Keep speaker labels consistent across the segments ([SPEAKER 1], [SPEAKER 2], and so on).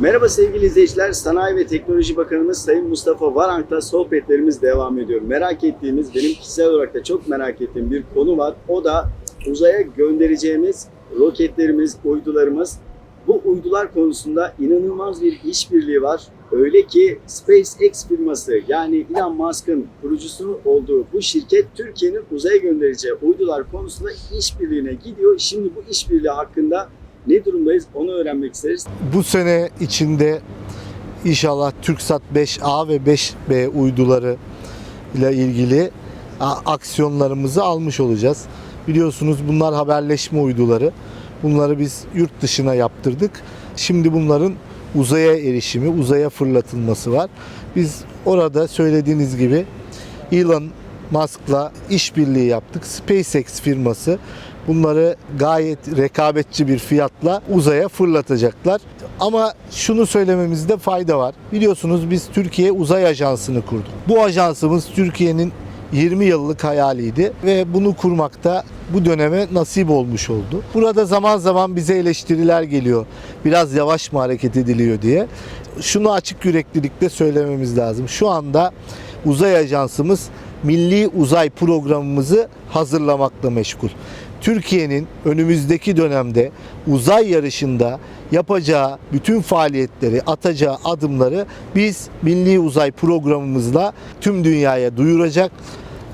[SPEAKER 1] Merhaba sevgili izleyiciler. Sanayi ve Teknoloji Bakanımız Sayın Mustafa Varank'la sohbetlerimiz devam ediyor. Merak ettiğimiz, benim kişisel olarak da çok merak ettiğim bir konu var. O da uzaya göndereceğimiz roketlerimiz, uydularımız. Bu uydular konusunda inanılmaz bir işbirliği var. Öyle ki SpaceX firması yani Elon Musk'ın kurucusunun olduğu bu şirket Türkiye'nin uzaya göndereceği uydular konusunda işbirliğine gidiyor. Şimdi bu işbirliği hakkında ne durumdayız onu öğrenmek isteriz.
[SPEAKER 2] Bu sene içinde inşallah TürkSat 5A ve 5B uyduları ile ilgili aksiyonlarımızı almış olacağız. Biliyorsunuz bunlar haberleşme uyduları. Bunları biz yurt dışına yaptırdık. Şimdi bunların uzaya erişimi, uzaya fırlatılması var. Biz orada söylediğiniz gibi Elon Musk'la işbirliği yaptık. SpaceX firması bunları gayet rekabetçi bir fiyatla uzaya fırlatacaklar. Ama şunu söylememizde fayda var. Biliyorsunuz biz Türkiye Uzay Ajansı'nı kurduk. Bu ajansımız Türkiye'nin 20 yıllık hayaliydi ve bunu kurmakta bu döneme nasip olmuş oldu. Burada zaman zaman bize eleştiriler geliyor. Biraz yavaş mı hareket ediliyor diye. Şunu açık yüreklilikle söylememiz lazım. Şu anda uzay ajansımız milli uzay programımızı hazırlamakla meşgul. Türkiye'nin önümüzdeki dönemde uzay yarışında yapacağı bütün faaliyetleri, atacağı adımları biz milli uzay programımızla tüm dünyaya duyuracak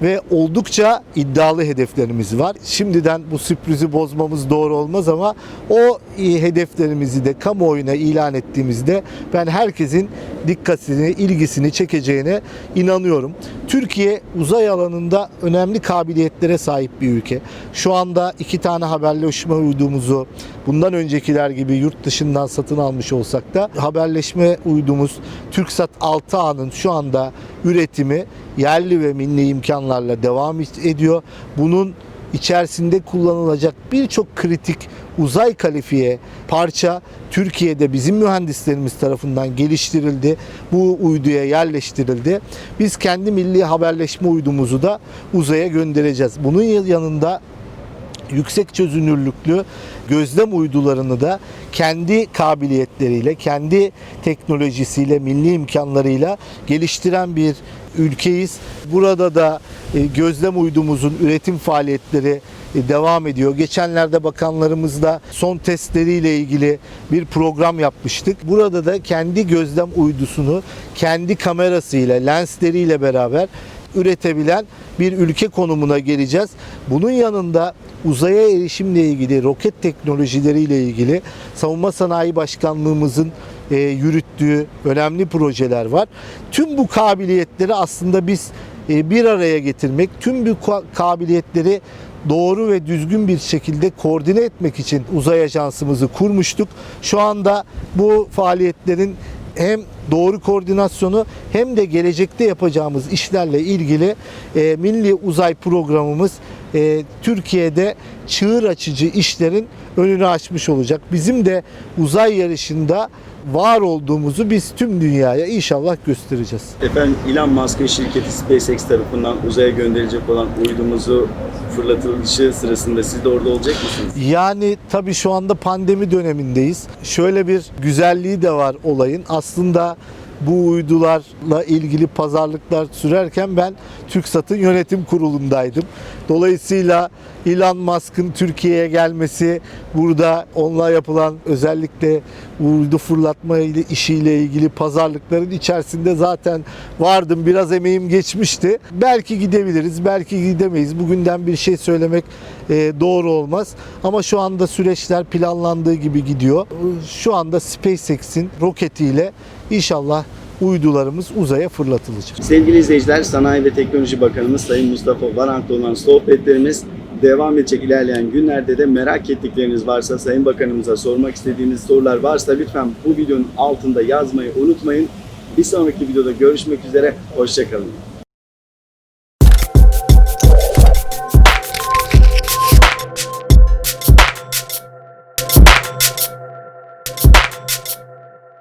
[SPEAKER 2] ve oldukça iddialı hedeflerimiz var. Şimdiden bu sürprizi bozmamız doğru olmaz ama o hedeflerimizi de kamuoyuna ilan ettiğimizde ben herkesin dikkatini, ilgisini çekeceğine inanıyorum. Türkiye uzay alanında önemli kabiliyetlere sahip bir ülke. Şu anda iki tane haberleşme uydumuzu bundan öncekiler gibi yurt dışından satın almış olsak da haberleşme uydumuz TürkSat 6A'nın şu anda üretimi yerli ve milli imkanlarla devam ediyor. Bunun içerisinde kullanılacak birçok kritik uzay kalifiye parça Türkiye'de bizim mühendislerimiz tarafından geliştirildi. Bu uyduya yerleştirildi. Biz kendi milli haberleşme uydumuzu da uzaya göndereceğiz. Bunun yanında yüksek çözünürlüklü gözlem uydularını da kendi kabiliyetleriyle, kendi teknolojisiyle, milli imkanlarıyla geliştiren bir ülkeyiz. Burada da e, gözlem uydumuzun üretim faaliyetleri e, devam ediyor. Geçenlerde bakanlarımızla son testleriyle ilgili bir program yapmıştık. Burada da kendi gözlem uydusunu kendi kamerasıyla, lensleriyle beraber üretebilen bir ülke konumuna geleceğiz. Bunun yanında uzaya erişimle ilgili, roket teknolojileriyle ilgili Savunma Sanayi Başkanlığımızın e, yürüttüğü önemli projeler var. Tüm bu kabiliyetleri aslında biz e, bir araya getirmek, tüm bu ka- kabiliyetleri doğru ve düzgün bir şekilde koordine etmek için uzay ajansımızı kurmuştuk. Şu anda bu faaliyetlerin hem doğru koordinasyonu hem de gelecekte yapacağımız işlerle ilgili e, milli uzay programımız e, Türkiye'de çığır açıcı işlerin önünü açmış olacak. Bizim de uzay yarışında var olduğumuzu biz tüm dünyaya inşallah göstereceğiz.
[SPEAKER 1] Efendim Elon Musk'ın şirketi SpaceX tarafından uzaya gönderilecek olan uydumuzu fırlatılışı sırasında siz de orada olacak mısınız?
[SPEAKER 2] Yani tabii şu anda pandemi dönemindeyiz. Şöyle bir güzelliği de var olayın. Aslında bu uydularla ilgili pazarlıklar sürerken ben TürkSat'ın yönetim kurulundaydım. Dolayısıyla Elon Musk'ın Türkiye'ye gelmesi, burada onunla yapılan özellikle uydu fırlatma ile- işiyle ilgili pazarlıkların içerisinde zaten vardım. Biraz emeğim geçmişti. Belki gidebiliriz, belki gidemeyiz. Bugünden bir şey söylemek doğru olmaz. Ama şu anda süreçler planlandığı gibi gidiyor. Şu anda SpaceX'in roketiyle inşallah uydularımız uzaya fırlatılacak.
[SPEAKER 1] Sevgili izleyiciler, Sanayi ve Teknoloji Bakanımız Sayın Mustafa Varank'la olan sohbetlerimiz devam edecek ilerleyen günlerde de merak ettikleriniz varsa Sayın Bakanımıza sormak istediğiniz sorular varsa lütfen bu videonun altında yazmayı unutmayın. Bir sonraki videoda görüşmek üzere, hoşçakalın.